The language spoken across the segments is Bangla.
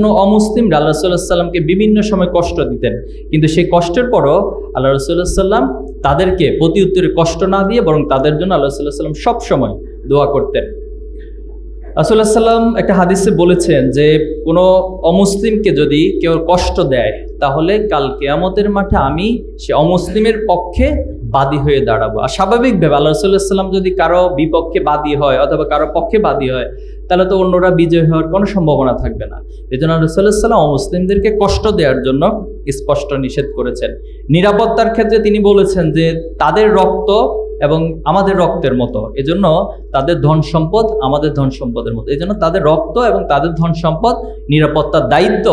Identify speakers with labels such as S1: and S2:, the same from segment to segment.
S1: কোনো অমুসলিমরা আল্লাহ রসুল্লাহ সাল্লামকে বিভিন্ন সময় কষ্ট দিতেন। কিন্তু সেই কষ্টের পরও আল্লাহ রসুল্লাহ সাল্লাম তাদেরকে প্রতি উত্তরে কষ্ট না দিয়ে বরং তাদের জন্য আল্লাহ রসুল্লাহ সাল্লাম সবসময় দোয়া করতেন। রাসুল্লাহ সাল্লাম একটা হাদিসে বলেছেন যে, কোনো অমুসলিমকে যদি কেউ কষ্ট দেয়, তাহলে কাল কেয়ামতের মাঠে আমি সে অমুসলিমের পক্ষে বাদী হয়ে দাঁড়াবো। আর স্বাভাবিকভাবে আল্লাহ রসুল্লাহ সাল্লাম যদি কারও বিপক্ষে বাদী হয় অথবা কারও পক্ষে বাদী হয়, তাহলে তো অন্যরা বিজয় হওয়ার কোনো সম্ভাবনা থাকবে না। এই জন্য রসুল্লাহ সাল্লাম অমুসলিমদেরকে কষ্ট দেওয়ার জন্য স্পষ্ট নিষেধ করেছেন। নিরাপত্তার ক্ষেত্রে তিনি বলেছেন যে, তাদের রক্ত এবং আমাদের রক্তের মতো। এজন্য তাদের ধন সম্পদ আমাদের ধন সম্পদের মতো। এই তাদের রক্ত এবং তাদের ধন সম্পদ নিরাপত্তার দায়িত্ব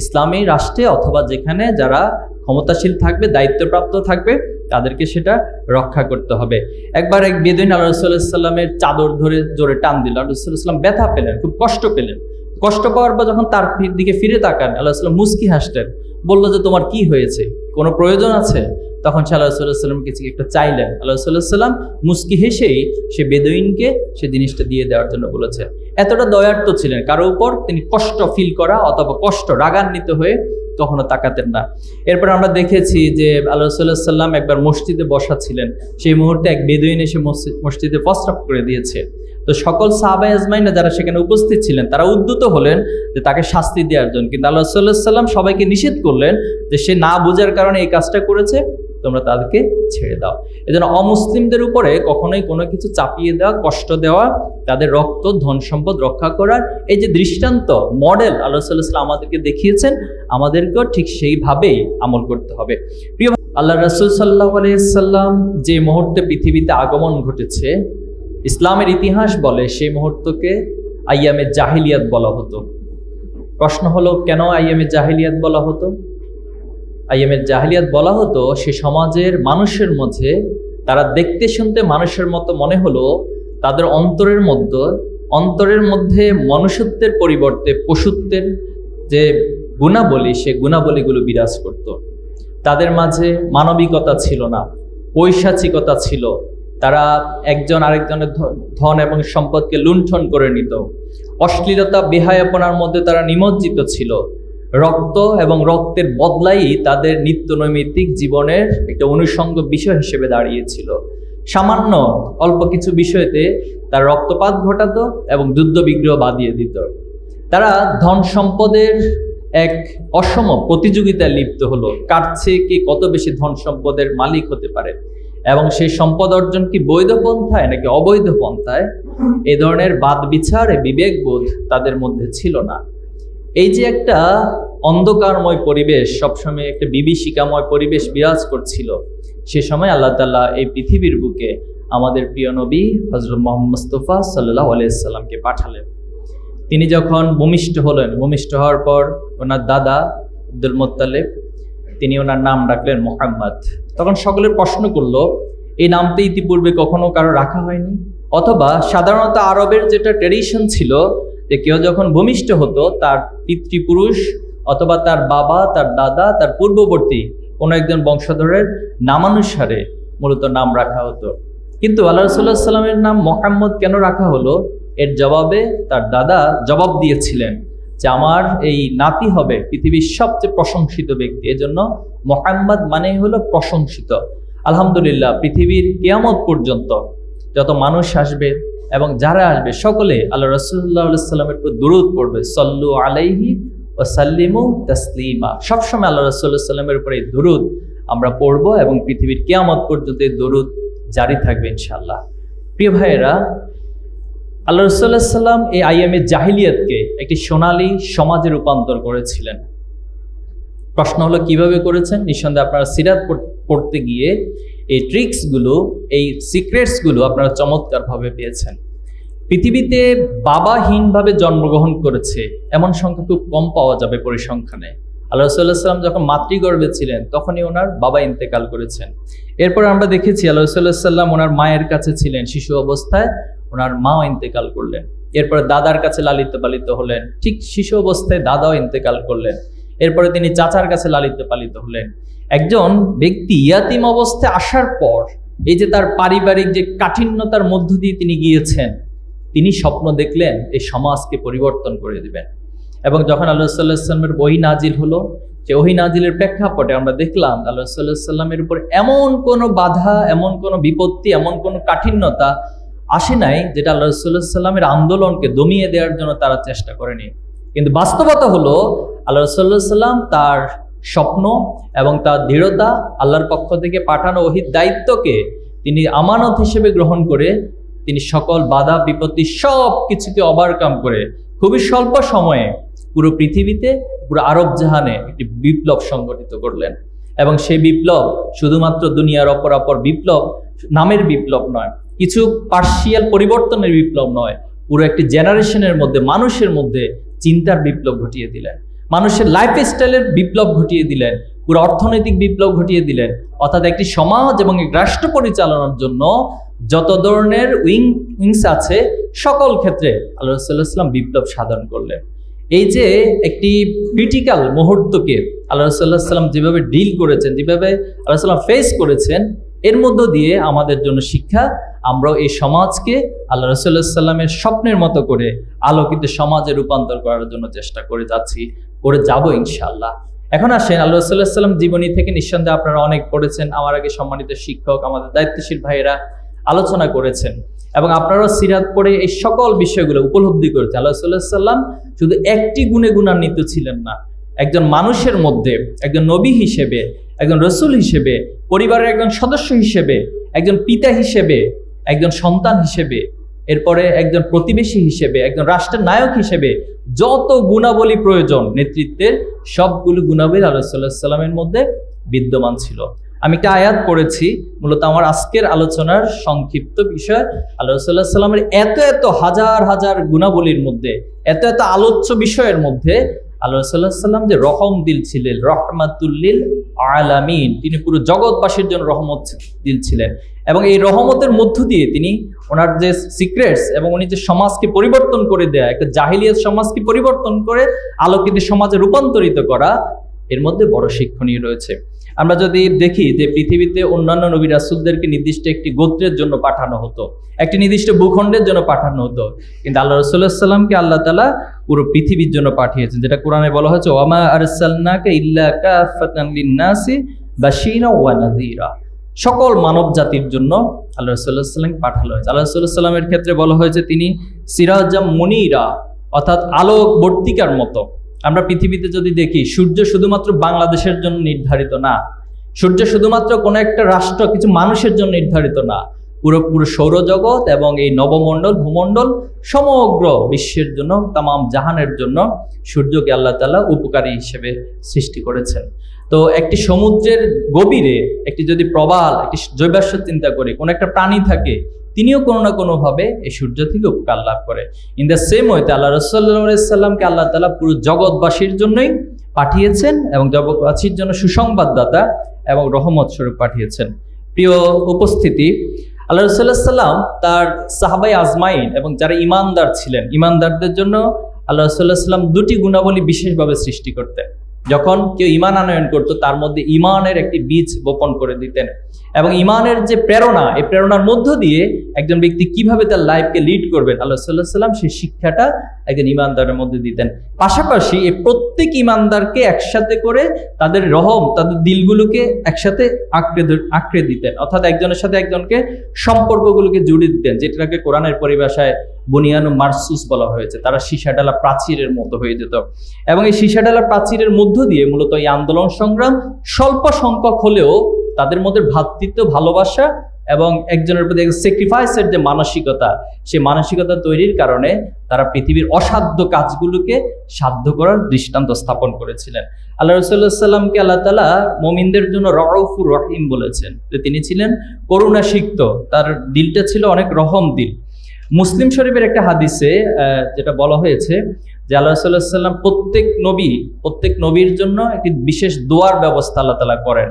S1: ইসলামী রাষ্ট্রে অথবা যেখানে যারা ক্ষমতাশীল থাকবে, দায়িত্বপ্রাপ্ত থাকবে তাদেরকে সেটা রক্ষা করতে হবে। একবার এক বেদিন আল্লাহ রসুল্লাহ সাল্লামের চাদর ধরে জোরে টান দিল। আল্লাহ রসুল্লাহ ব্যথা পেলেন, খুব কষ্ট পেলেন। কষ্ট পাওয়ার পর যখন তার দিকে ফিরে তাকান আল্লাহ সাল্লাম মুস্কি হাসতেন বলল যে, তোমার কি হয়েছে? কোনো প্রয়োজন আছে? তখন সে আল্লাহ সাল্লাহ সাল্লাম কিছু একটা চাইলেন আল্লাহ সাল্লাহ সাল্লাম মুস্কি হেসেই সে বেদুইনকে সে জিনিসটা দিয়ে দেওয়ার জন্য বলেছে। এতটা দয়ার্থ ছিলেন। কারও উপর তিনি কষ্ট ফিল করা অথবা কষ্ট রাগান্বিত হয়ে কখনো তাকাতেন না। এরপর আমরা দেখেছি যে আল্লাহ সাল্লাম একবার মসজিদে বসা ছিলেন। সেই মুহূর্তে এক বেদুইন এসে মসজিদে প্রস্রাব করে দিয়েছে। তো সকল সাহাবাই আজমাইনা যারা সেখানে উপস্থিত ছিলেন, তারা উদ্যত হলেন যে তাকে শাস্তি দেওয়ার জন্য। কিন্তু আল্লাহ সাল্লাহ সাল্লাম সবাইকে নিষেধ করলেন যে সে না বোঝার কারণে এই কাজটা করেছে। তোমরা তাদেরকে ছেড়ে দাও। এজন্য অমুসলিমদের উপরে কখনোই কোনো কিছু চাপিয়ে দেওয়া, কষ্ট দেওয়া, তাদের রক্ত, ধন সম্পদ রক্ষা করার এই যে দৃষ্টান্ত, মডেল আল্লাহ সাল্লাহ আমাদেরকে দেখিয়েছেন, আমাদেরকেও ঠিক সেইভাবেই আমল করতে হবে। প্রিয় আল্লাহ রসুল সাল্লাহ আলাইসাল্লাম যে মুহূর্তে পৃথিবীতে আগমন ঘটেছে, ইসলামের ইতিহাস বলে সেই মুহূর্তকে আইয়ামে জাহিলিয়াত বলা হতো। প্রশ্ন হলো, কেন আইয়ামে জাহিলিয়াত বলা হতো? আইয়ামের জাহিলিয়াত বলা হতো, সে সমাজের মানুষের মধ্যে, তারা দেখতে শুনতে মানুষের মতো মনে হলো, তাদের অন্তরের মধ্যে অন্তরের মধ্যে মনুষ্যত্বের পরিবর্তে পশুত্বের যে গুণাবলী, সে গুণাবলীগুলো বিরাজ করত। তাদের মাঝে মানবিকতা ছিল না, পৈশাচিকতা ছিল। তারা একজন আরেকজনের ধন এবং সম্পদকে লুণ্ঠন করে নিত। অশ্লীলতা, বেহায়াপনার মধ্যে তারা নিমজ্জিত ছিল। রক্ত এবং রক্তের বদলাই তাদের নিত্য নৈমিত্তিক জীবনের একটা অনুষঙ্গ বিষয় হিসেবে দাঁড়িয়েছিল। সামান্য অল্প কিছু বিষয়তে তার রক্তপাত ঘটাতো এবং যুদ্ধ বিগ্রহ বাদিয়ে দিত। তারা ধন সম্পদের এক অসম প্রতিযোগিতায় লিপ্ত হলো। চেয়ে কে কত বেশি ধন সম্পদের মালিক হতে পারে? এবং সেই সম্পদ অর্জন কি বৈধ পন্থায় নাকি অবৈধ পন্থায়? এ ধরনের বাদ বিচার বিবেকবোধ তাদের মধ্যে ছিল না। এই যে একটা অন্ধকারময় পরিবেশ, সবসময় একটা বিভীষিকাময় পরিবেশ বিরাজ করছিল, সে সময় আল্লাহ তাল্লাহ এই পৃথিবীর বুকে আমাদের প্রিয় নবী হজরত মোহাম্মদ মুস্তফা সাল্লাহ আলাইসাল্লামকে পাঠালেন। তিনি যখন ভূমিষ্ঠ হলেন, ভূমিষ্ঠ হওয়ার পর ওনার দাদা আব্দুল মোত্তালেব, তিনি ওনার নাম রাখলেন মোহাম্মদ। তখন সকলের প্রশ্ন করল, এই নামটা ইতিপূর্বে কখনো কারও রাখা হয়নি? অথবা সাধারণত আরবের যেটা ট্রেডিশন ছিল, যে কেউ যখন ভূমিষ্ঠ হতো, তার পিতৃপুরুষ অথবা তার বাবা, তার দাদা, তার পূর্ববর্তী কোনো একজন বংশধরের নামানুসারে মূলত নাম রাখা হতো। কিন্তু আল্লাহ রসুল্লাহ সাল্লামের নাম মোহাম্মদ কেন রাখা হলো? এর জবাবে তার দাদা জবাব দিয়েছিলেন যে, আমার এই নাতি হবে পৃথিবীর সবচেয়ে প্রশংসিত ব্যক্তি। এজন্য মোহাম্মদ মানেই হলো প্রশংসিত। আলহামদুলিল্লাহ, পৃথিবীর কেয়ামত পর্যন্ত যত মানুষ আসবে এবং যারা আসবে, সকলে আল্লাহ রসুল্লাহ সাল্লামের উপর দুরুদ পড়বে, সল্লু আলাইহি ও সাল্লিমু তসলিমা। সবসময় আল্লাহ রসুল্লাহ সাল্লামের উপরে এই দুরুদ আমরা পড়ব এবং পৃথিবীর কেয়ামত পর্যন্ত এই দরুদ জারি থাকবে ইনশাল্লাহ প্রিয় ভাইয়েরা, আল্লাহ রসুল্লাহ সাল্লাম এই আইএমএ জাহিলিয়াতকে একটি সোনালী সমাজে রূপান্তর করেছিলেন। প্রশ্ন হলো, কীভাবে করেছেন? নিঃসন্দেহে আপনারা সিরাত পড়তে গিয়ে এই ট্রিক্সগুলো এই সিক্রেটসগুলো আপনারা চমৎকারভাবে পেয়েছেন। পৃথিবীতে বাবাহীনভাবে জন্মগ্রহণ করেছে, এমন সংখ্যা খুব কম পাওয়া যাবে পরিসংখ্যানে। আল্লাহ সাল্লাম যখন মাতৃগর্ভে ছিলেন, তখনই ওনার বাবা ইন্তেকাল করেছেন। এরপর আমরা দেখেছি আল্লাহ সাল্লাম ওনার মায়ের কাছে ছিলেন, শিশু অবস্থায় ওনার মাও ইন্তেকাল করলেন। এরপরে দাদার কাছে লালিত পালিত হলেন, ঠিক শিশু অবস্থায় দাদাও ইন্তেকাল করলেন। এরপরে তিনি চাচার কাছে লালিত পালিত হলেন। একজন ব্যক্তি ইয়াতিম অবস্থায় আসার পর এই যে তার পারিবারিক যে কাঠিন্যতার মধ্য দিয়ে তিনি গিয়েছেন, তিনি স্বপ্ন দেখলেন এই সমাজকে পরিবর্তন করে দিবেন। এবং যখন আল্লাহ সাল্লাহ সাল্লামের ওহি নাজিল হলো, যে ওহি নাজিলের প্রেক্ষাপটে আমরা দেখলাম আল্লাহ সাল্লাহ সাল্লামের উপর এমন কোনো বাধা, এমন কোনো বিপত্তি, এমন কোনো কাঠিন্যতা আসে নাই যেটা আল্লাহ সাল্লাহ সাল্লামের আন্দোলনকে দমিয়ে দেওয়ার জন্য তারা চেষ্টা করেনি। কিন্তু বাস্তবতা হলো, আল্লাহ সাল্লাহ সাল্লাম তার স্বপ্ন এবং তার দৃঢ়তা আল্লাহর পক্ষ থেকে পাঠানো ওহির দায়িত্বকে তিনি আমানত হিসেবে গ্রহণ করে তিনি সকল বাধা, বিপত্তি সব কিছুকে ওভারকাম করে খুবই স্বল্প সময়ে পুরো পৃথিবীতে, পুরো আরব জাহানে একটি বিপ্লব সংগঠিত করলেন। এবং সেই বিপ্লব শুধুমাত্র দুনিয়ার অপর অপর বিপ্লব নামের বিপ্লব নয়, কিছু পার্শিয়াল পরিবর্তনের বিপ্লব নয়, পুরো একটি জেনারেশনের মধ্যে, মানুষের মধ্যে চিন্তার বিপ্লব ঘটিয়ে দিলেন। মানুষের লাইফ স্টাইলের বিপ্লব ঘটিয়ে দিলেন, পুরো অর্থনৈতিক বিপ্লব ঘটিয়ে দিলেন। অর্থাৎ একটি সমাজ এবং এক রাষ্ট্র পরিচালনার জন্য যত ধরনের উইং, উইংস আছে, সকল ক্ষেত্রে আল্লাহ সাল্লাহাম বিপ্লব সাধন করলেন। এই যে একটি ক্রিটিক্যাল মুহূর্তকে আল্লাহ সাল্লাহ সাল্লাম যেভাবে ডিল করেছেন, যেভাবে আল্লাহ সাল্লাম ফেস করেছেন, এর মধ্য দিয়ে আমাদের জন্য শিক্ষা আমরাও এই সমাজকে আল্লাহ রসুল্লাহ সাল্লামের স্বপ্নের মতো করে আলোকিত সমাজে রূপান্তর করার জন্য চেষ্টা করে যাচ্ছি, করে যাব ইনশাআল্লাহ। এখন আসেন, আল্লাহ রসুল্লাহ সাল্লাম জীবনী থেকে নিঃসন্দেহে আপনারা অনেক পড়েছেন, আমার আগে সম্মানিত শিক্ষক, আমাদের দায়িত্বশীল ভাইয়েরা আলোচনা করেছেন। এবং আপনারাও সিরাত পড়ে এই সকল বিষয়গুলো উপলব্ধি করেছেন। আল্লাহ শুধু একটি গুণে গুণান্বিত ছিলেন না, একজন মানুষের মধ্যে, একজন নবী হিসেবে, একজন রসুল হিসেবে, পরিবারের একজন সদস্য হিসেবে, একজন পিতা হিসেবে একজন সন্তান হিসেবে, এরপরে একজন প্রতিবেশী হিসেবে, একজন রাষ্ট্রের নায়ক হিসেবে যত গুণাবলী প্রয়োজন নেতৃত্বের সবগুলো গুণাবলী আল্লাহ সাল্লামের মধ্যে বিদ্যমান ছিল। আমি একটা আয়াত পড়েছি, মূলত আমার আজকের আলোচনার সংক্ষিপ্ত বিষয় আল্লাহ সাল্লাহ সাল্লামের এত এত হাজার হাজার গুণাবলীর মধ্যে, এত এত আলোচ্য বিষয়ের মধ্যে আল্লাহ সাল্লাহ সাল্লাম যে রহম দিল ছিলেন রহমাতুল্লিল আলামিন। তিনি পুরো জগৎবাসীর জন্য রহমত দিল ছিলেন। এবং এই রহমতের মধ্য দিয়ে তিনি ওনার যে সিক্রেটস এবং উনি যে সমাজকে পরিবর্তন করে দেয়া, একটা জাহিলিয়াত সমাজকে পরিবর্তন করে আলোকিত সমাজে রূপান্তরিত করা, এর মধ্যে বড় শিক্ষণীয় রয়েছে। আমরা যদি দেখি যে পৃথিবীতে অন্যান্য নবী রাসুলদেরকে নির্দিষ্ট একটি গোত্রের জন্য পাঠানো হতো, একটি নির্দিষ্ট ভূখণ্ডের জন্য পাঠানো হতো, কিন্তু আল্লাহ রসুল্লাহ সাল্লামকে আল্লাহ তালা পুরো পৃথিবীর জন্য পাঠিয়েছেন, যেটা কোরআনে বলা হয়েছে ওমা আরসালনাকা ইল্লা সকল মানব জাতির জন্য আল্লাহ রসুল্লাহ পাঠানো হয়েছে। আল্লাহ রসুল্লাহ সাল্লামের ক্ষেত্রে বলা হয়েছে, তিনি সিরাজাম মনিরা, অর্থাৎ আলোক বর্তিকার মতো। আমরা পৃথিবীতে যদি দেখি, সূর্য শুধুমাত্র বাংলাদেশের জন্য নির্ধারিত না। সূর্য শুধুমাত্র কোনো একটা রাষ্ট্র, কিছু মানুষের জন্য নির্ধারিত না। পুরো পুরো সৌরজগৎ এবং এই নবমণ্ডল, ভূমণ্ডল সমগ্র বিশ্বের জন্য তাম জাহানের জন্য সূর্যকে আল্লাহ তালা উপকারী হিসেবে সৃষ্টি করেছেন। তো একটি সমুদ্রের গভীরে একটি যদি প্রবাল, একটি জৈবাস্য চিন্তা করি, কোনো একটা প্রাণী থাকে, তিনিও কোনো না কোনোভাবে এই সূর্য থেকে উপকার লাভ করে। ইন দ্য সেম ওয়েতে আল্লাহ রসাল্লামকে আল্লাহ তালা পুরো জগৎবাসীর জন্যই পাঠিয়েছেন এবং জগৎবাসীর জন্য সুসংবাদদাতা এবং রহমত স্বরূপ পাঠিয়েছেন। প্রিয় উপস্থিতি আল্লাহ রসুল্লাহ সাল্লাম তার সাহাবাই আজমাইন এবং যারা ইমানদার ছিলেন ইমানদারদের জন্য আল্লাহ রসুল্লাহ সাল্লাম দুটি গুণাবলী বিশেষভাবে সৃষ্টি করতেন। যখন কেউ ইমান আনয়ন করতো, তার মধ্যে ইমানের একটি বীজ বপন করে দিতেন। এবং ইমানের যে প্রেরণা, এই প্রেরণার মধ্য দিয়ে একজন ব্যক্তি কীভাবে তার লাইফকে লিড করবেন? আল্লাহ সাল্লাহ সাল্লাম সেই শিক্ষাটা একজন ইমানদারের মধ্যে দিতেন। পাশাপাশি এই প্রত্যেক ইমানদারকে একসাথে করে তাদের রহম, তাদের দিলগুলোকে একসাথে আঁকড়ে আঁকড়ে দিতেন। অর্থাৎ একজনের সাথে একজনকে সম্পর্কগুলোকে জুড়ে দিতেন, যেটাকে কোরআনের পরিভাষায় বুনিয়ানু মার্সুস বলা হয়েছে। তারা সীসাডালা প্রাচীরের মতো হয়ে যেত। এবং এই সীসাডালা প্রাচীরের মধ্য দিয়ে মূলত এই আন্দোলন সংগ্রাম স্বল্প সংখ্যক হলেও তাদের মধ্যে ভ্রাতৃত্ব, ভালোবাসা এবং একজনের প্রতি স্যাক্রিফাইসের যে মানসিকতা, সেই মানসিকতা তৈরির কারণে তারা পৃথিবীর অসাধ্য কাজগুলোকে সাধ্য করার দৃষ্টান্ত স্থাপন করেছিলেন। আল্লাহ রসুল্লাহ সাল্লামকে আল্লাহ তালা মোমিনদের জন্য রউফুর রহিম বলেছেন তিনি ছিলেন করুণা সিক্ত তার দিলটা ছিল অনেক রহম দিল। মুসলিম শরীফের একটা হাদিসে যেটা বলা হয়েছে যে আল্লাহ সাল্লাম প্রত্যেক নবী, প্রত্যেক নবীর জন্য একটি বিশেষ দোয়ার ব্যবস্থা আল্লাহ তালা করেন।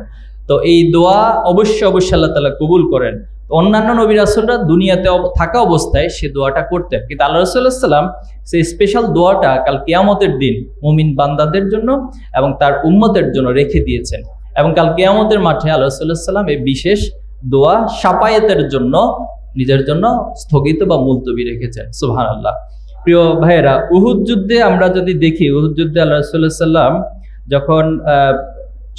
S1: তো এই দোয়া অবশ্যই অবশ্যই আল্লাহ তালা কবুল করেন। অন্যান্য নবী রাসুলরা দুনিয়াতে থাকা অবস্থায় সে দোয়াটা করতেন। কিন্তু আল্লাহ রসুল্লাহ সাল্লাম সেই স্পেশাল দোয়াটা কাল কেয়ামতের দিন মুমিন বান্দাদের জন্য এবং তার উম্মতের জন্য রেখে দিয়েছেন। এবং কাল কেয়ামতের মাঠে আল্লাহ সাল্লাম এই বিশেষ দোয়া সাপায়েতের জন্য নিজের জন্য স্থগিত বা মুলতবি রেখেছেন সুহান আল্লাহ প্রিয় ভাইয়েরা, উহুদ যুদ্ধে আমরা যদি দেখি, উহুদ যুদ্ধে আল্লাহ রসুল্লাহ সাল্লাম যখন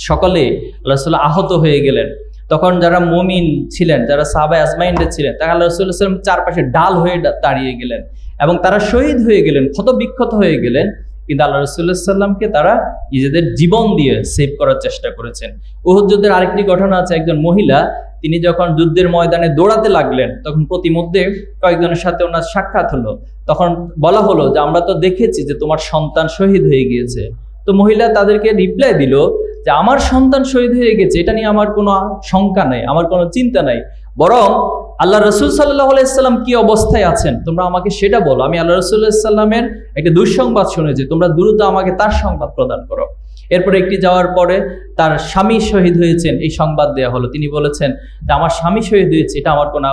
S1: সকলে আল্লাহ রসুল্লাহ আহত হয়ে গেলেন, তখন যারা মমিন ছিলেন, যারা সাহাবা আজমাইন্ডে ছিলেন, তারা আল্লাহ রসুল্লাহ সাল্লাম চারপাশে ডাল হয়ে দাঁড়িয়ে গেলেন এবং তারা শহীদ হয়ে গেলেন ক্ষত বিক্ষত হয়ে গেলেন। কিন্তু আল্লাহ রসুল্লাহ সাল্লামকে তারা নিজেদের জীবন দিয়ে সেভ করার চেষ্টা করেছেন। উহুদ যুদ্ধের আরেকটি ঘটনা আছে, একজন মহিলা তিনি যখন যুদ্ধের ময়দানে দৌড়াতে লাগলেন, তখন প্রতিমধ্যে কয়েকজনের সাথে ওনার সাক্ষাৎ হলো। তখন বলা হলো যে, আমরা তো দেখেছি যে তোমার সন্তান শহীদ হয়ে গিয়েছে। তো মহিলা তাদেরকে রিপ্লাই দিল যে, আমার সন্তান শহীদ হয়ে গেছে, এটা নিয়ে আমার কোনো শঙ্কা নাই, আমার কোনো চিন্তা নাই। বরং আল্লাহ রসুল সাল্লাহ আলাইসাল্লাম কি অবস্থায় আছেন, তোমরা আমাকে সেটা বলো। আমি আল্লাহ রসুল্লাহ সাল্লামের একটা দুঃসংবাদ শুনেছি, তোমরা দ্রুত আমাকে তার সংবাদ প্রদান করো। এরপরে একটি যাওয়ার পরে তার স্বামী শহীদ হয়েছেন, এই সংবাদ দেওয়া হলো। তিনি বলেছেন যে, আমার স্বামী শহীদ হয়েছে, এটা আমার কোনো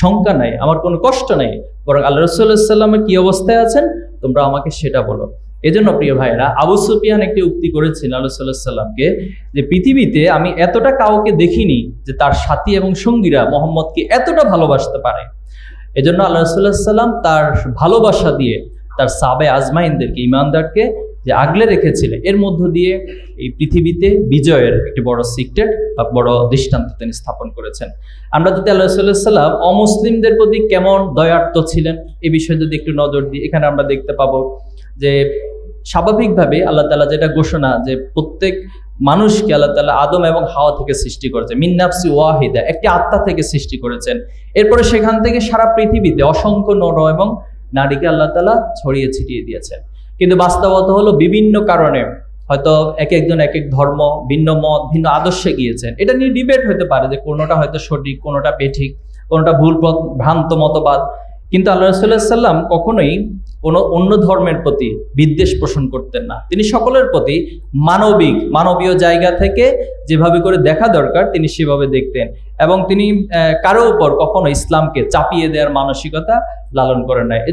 S1: শঙ্কা নাই, আমার কোনো কষ্ট নেই। বরং আল্লাহ রসুল্লাহ সাল্লামের কি অবস্থায় আছেন, তোমরা আমাকে সেটা বলো। এজন্য প্রিয় ভাইরা আবু সুফিয়ান একটি উক্তি করেছেন আল্লাহ সাল্লাহ সাল্লামকে যে, পৃথিবীতে আমি এতটা কাউকে দেখিনি যে, তার সাথী এবং সঙ্গীরা মোহাম্মদকে এতটা ভালোবাসতে পারে। এজন্য আল্লাহ রসুল্লাহ সাল্লাম তার ভালোবাসা দিয়ে তার সাবে আজমাইনদেরকে, ইমানদারকে যে আগলে রেখেছিলেন এর মধ্য দিয়ে এই পৃথিবীতে বিজয়ের একটি বড় সিক্রেট বা বড় দৃষ্টান্ত তিনি স্থাপন করেছেন। আমরা যদি আল্লাহ সাল্লাম অমুসলিমদের প্রতি কেমন দয়ার্থ ছিলেন? এ বিষয়ে যদি একটু নজর দিই, এখানে আমরা দেখতে পাবো যে স্বাভাবিকভাবে আল্লাহ তালা যেটা ঘোষণা যে প্রত্যেক মানুষকে আল্লাহ তালা আদম এবং হাওয়া থেকে সৃষ্টি করেছে মিন্নাফসি ওয়াহিদা, একটি আত্মা থেকে সৃষ্টি করেছেন। এরপরে সেখান থেকে সারা পৃথিবীতে অসংখ্য নর এবং নারীকে আল্লাহ তালা ছড়িয়ে ছিটিয়ে দিয়েছেন। কিন্তু বাস্তবতা হলো বিভিন্ন কারণে হয়তো এক একজন এক এক ধর্ম, ভিন্ন মত, ভিন্ন আদর্শে গিয়েছেন। এটা নিয়ে ডিবেট হতে পারে যে কোনোটা হয়তো সঠিক, কোনোটা বেঠিক, কোনোটা ভুল ভ্রান্ত মতবাদ। কিন্তু আল্লাহ রসুল্লাহ সাল্লাম কখনোই কোনো অন্য ধর্মের প্রতি বিদ্বেষ পোষণ করতেন না। তিনি সকলের প্রতি মানবিক, মানবীয় জায়গা থেকে যেভাবে করে দেখা দরকার, তিনি সেভাবে দেখতেন। এবং তিনি কারও উপর কখনো ইসলামকে চাপিয়ে দেওয়ার মানসিকতা লালন করেন এজন্য